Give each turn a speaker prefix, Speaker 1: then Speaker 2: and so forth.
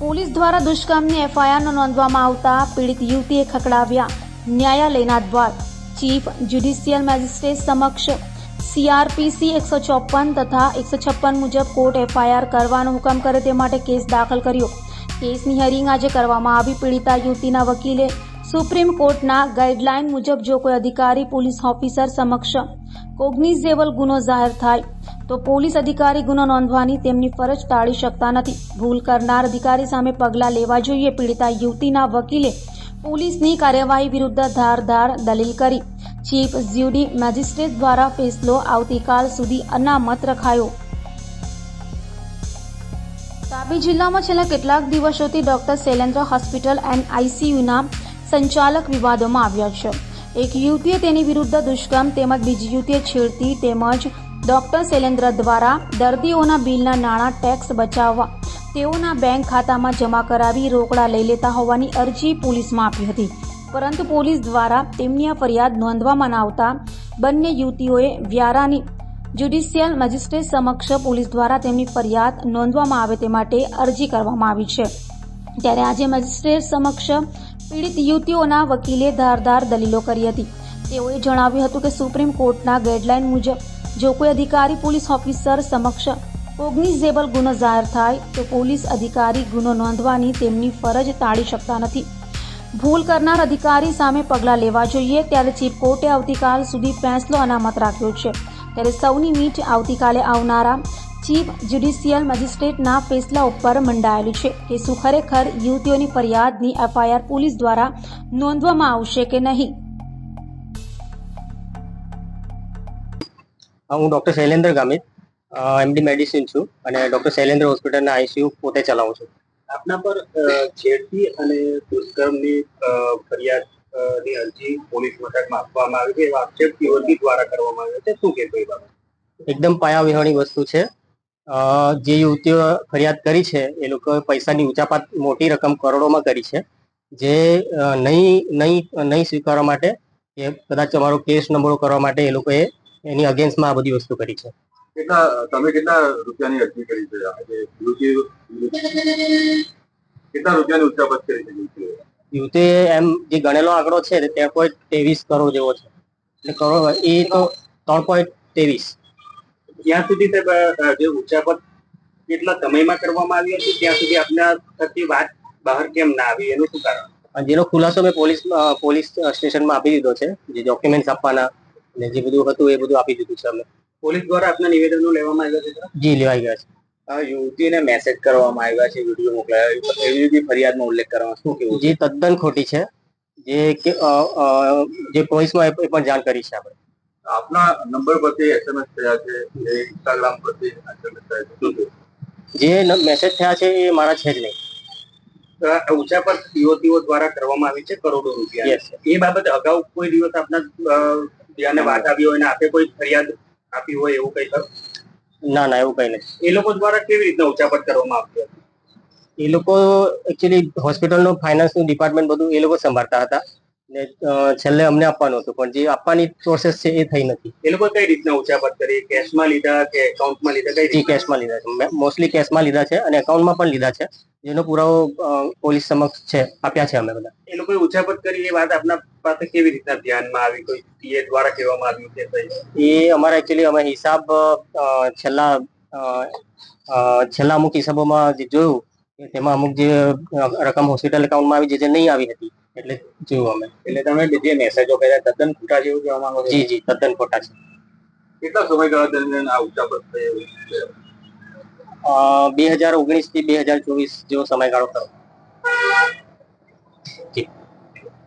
Speaker 1: Police દ્વારા દુષ્કર્મની FIR નોંધવામાં આવતા પીડિત યુવતીએ ખકડાવ્યા ન્યાયાલયના દ્વાર. ચીફ જ્યુડિશિયલ મેજિસ્ટ્રેટ સમક્ષ સીઆરપીસી એકસો ચોપન તથા એકસો છપ્પન મુજબ કોર્ટ એફઆઈઆર કરવાનો હુકમ કરે તે માટે કેસ દાખલ કર્યો. કેસની હિયરિંગ આજે કરવામાં આવી. પીડિતા યુવતીના વકીલે સુપ્રીમ કોર્ટના ગાઈડલાઈન મુજબ જો કોઈ અધિકારી પોલીસ ઓફિસર સમક્ષ કોગ્નિઝેબલ ગુનો જાહેર થાય તો પોલીસ અધિકારી ગુનો નોંધવાની તેમની ફરજ ટાળી શકતા નથી. ભૂલ કરનાર અધિકારી સામે પગલાં લેવા જોઈએ. પીડિતા યુવતીના વકીલે પોલીસની કાર્યવાહી વિરુદ્ધ ધારધાર દલીલ કરી. ચીફ જ્યુડી મેજિસ્ટ્રેટ દ્વારા ફેસલો આવતીકાલ સુધી અનામત રખાયો. તાપી જિલ્લામાં છેલ્લા કેટલાક દિવસોથી ડોક્ટર શૈલેન્દ્ર હોસ્પિટલ એન્ડ આઈસીયુના સંચાલક વિવાદોમાં આવ્યા છે. એક યુવતીએ તેની વિરુદ્ધ દુષ્કર્મ તેમજ બીજી યુવતીએ છેડતી તેમજ ડોક્ટર શૈલેન્દ્ર દ્વારા દર્દીઓના બિલના નાણાં ટેક્સ બચાવવા તેઓના બેંક ખાતામાં જમા કરાવી રોકડા લઈ લેતા હોવાની અરજી પોલીસમાં આપી હતી. પરંતુ પોલીસ દ્વારા તેમની આ ફરિયાદ નોંધવામાં ન આવતા બંને યુવતીઓએ વ્યારાની જ્યુડિશિયલ મેજિસ્ટ્રેટ સમક્ષ પોલીસ દ્વારા તેમની ફરિયાદ નોંધવામાં આવે તે માટે અરજી કરવામાં આવી છે. ત્યારે આજે મેજિસ્ટ્રેટ સમક્ષ પીડિત યુવતીઓના વકીલે ધારદાર દલીલો કરી હતી. તેઓએ જણાવ્યું હતું કે સુપ્રીમ કોર્ટના ગાઈડલાઈન મુજબ, જો કોઈ અધિકારી પોલીસ ઓફિસર સમક્ષ કોગ્નિઝેબલ ગુનો જાહેર થાય, તો પોલીસ અધિકારી ગુનો નોંધવાની તેમની ફરજ ટાળી શકતા નથી. ભૂલ કરનાર અધિકારી સામે પગલાં લેવા જોઈએ, ત્યારે ચીફ કોર્ટે આવતીકાલ સુધી ફેંસલો અનામત રાખ્યો છે. ત્યારે સૌની મીટ આવતીકાલે આવનારા ચીફ જ્યુડિશિયલ મેજિસ્ટ્રેટના ફેસલા ઉપર મંડાયેલું છે કે શું ખરેખર યુવતીઓની ફરિયાદની એફઆઈઆર પોલીસ દ્વારા નોંધવામાં આવશે કે નહીં.
Speaker 2: હું doctor Shailendra Gamit MD medicine છું અને ડોક્ટર શૈલેન્દ્ર હોસ્પિટલના આઈસીયુ પોતે ચલાવું છું.
Speaker 3: આપના પર છેડતી અને દુષ્કર્મની ફરિયાદની ફરિયાદની અરજી પોલીસ મથકમાં આપવામાં આવી છે. એવા આક્ષેપ દ્વારા કરવામાં આવ્યો છે. શું કહેશો એ બાબત?
Speaker 2: એકદમ પાયા વિહોણી વસ્તુ છે. જે યુવતીઓ ફરિયાદ કરી છે એ લોકોએ પૈસાની ઉચાપાત મોટી રકમ કરોડોમાં કરી છે. જે નહીં નહીં નહીં સ્વીકારવા માટે કે કદાચ અમારો કેસ નંબરો કરવા માટે એ લોકોએ એની અગેન્સ્ટમાં આ બધી વસ્તુ કરી છે.
Speaker 3: કેટલા તમે કેટલા રૂપિયાની અરજી કરી છે? આજે યુવતી કેટલા રૂપિયાની ઉચ્ચાપત કરી છે યુવતીએ?
Speaker 2: યુવતીએ એમ જે ગણેલો આંકડો છે તે પોઈન્ટ ત્રેવીસ કરોડ જેવો છે. એટલે કરોડ એ તો ત્રણ પોઈન્ટ ત્રેવીસ.
Speaker 3: ત્યાં સુધી અ, જે ઉચ્ચાપત કેટલા સમયમાં કરવામાં આવી હતી ત્યાં સુધી આપના થતી વાત બહાર કેમ ના આવી? એનું શું કારણ?
Speaker 2: જેનો ખુલાસો મેં પોલીસ પોલીસ સ્ટેશનમાં આપી દીધો છે જે ડોક્યુમેન્ટ્સ આપવાના અને જે બધું હતું એ બધું આપી દીધું છે અમે.
Speaker 3: પોલીસ દ્વારા આપના નિવેદનો લેવામાં આવ્યા છે
Speaker 2: જી લેવાઈ ગયા છે.
Speaker 3: યુવતીને મેસેજ કરવામાં આવ્યા છે વીડિયો મોકલાયો એવી બી ફરિયાદમાં ઉલ્લેખ કરવામાં શું કેવું
Speaker 2: જે તદ્દન ખોટી છે જે કે જે પોલીસમાં એ એ પણ જાણ કરી છે આપણે.
Speaker 3: આપના નંબર પરથી એસએમએસ થયા છે એ ઇન્સ્ટાગ્રામ પરથી એસએમએસ થયા છે.
Speaker 2: જે મેસેજ થયા છે એ મારા છે જ નહીં.
Speaker 3: ઊંચા પર યુવતીઓ દ્વારા કરવામાં આવી છે કરોડો રૂપિયા. એ બાબતે અગાઉ કોઈ દિવસ આપના ધ્યાને વાત આવી હોય અને આપે કોઈ ફરિયાદ આપી હોય એવું કઈ ખરું?
Speaker 2: ના ના એવું કઈ નથી
Speaker 3: એ લોકો દ્વારા કેવી રીતના પર કરવામાં આવતી હતી?
Speaker 2: એ લોકો એકચ્યુઅલી હોસ્પિટલનું ફાઇનાન્સનું ડિપાર્ટમેન્ટ બધું એ લોકો સંભાળતા હતા. ને છેલ્લે અમને આપવાનું હતું પણ જે આપવાની પ્રોસેસ છે એ થઈ નથી.
Speaker 3: એ લોકો કઈ રીતના ઉચાપત કરી? કેશમાં લીધા કે એકાઉન્ટમાં લીધા? કઈ
Speaker 2: જી કેશમાં લીધા છે. મોસ્ટલી કેશમાં લીધા છે અને એકાઉન્ટમાં પણ લીધા છે. જેનો પુરાવો પોલીસ સમક્ષ છે આપ્યા છે અમે બધા.
Speaker 3: એ લોકોએ ઉચાપત કરી એ વાત આપના પાસે કેવી રીતના ધ્યાનમાં આવી? કોઈ પીએ દ્વારા કહેવામાં આવ્યું કે
Speaker 2: એ અમારા એકચ્યુઅલી અમે હિસાબ છેલ્લા છેલ્લા અમુક હિસાબોમાં જે જોયું તેમાં અમુક જે રકમ હોસ્પિટલ એકાઉન્ટમાં આવી જે નહીં આવી હતી એટલે જોયું અમે.
Speaker 3: એટલે તમે જે મેસેજો કર્યા તદ્દન ખોટા જેવું જોવા માંગો
Speaker 2: જી જી તદ્દન ખોટા છે.
Speaker 3: કેટલા સમયગાળા દરમિયાન આ ઉચાપત થયો
Speaker 2: બે હજાર ઓગણીસથી બે હજાર ચોવીસ જેવો સમયગાળો થયો. જી.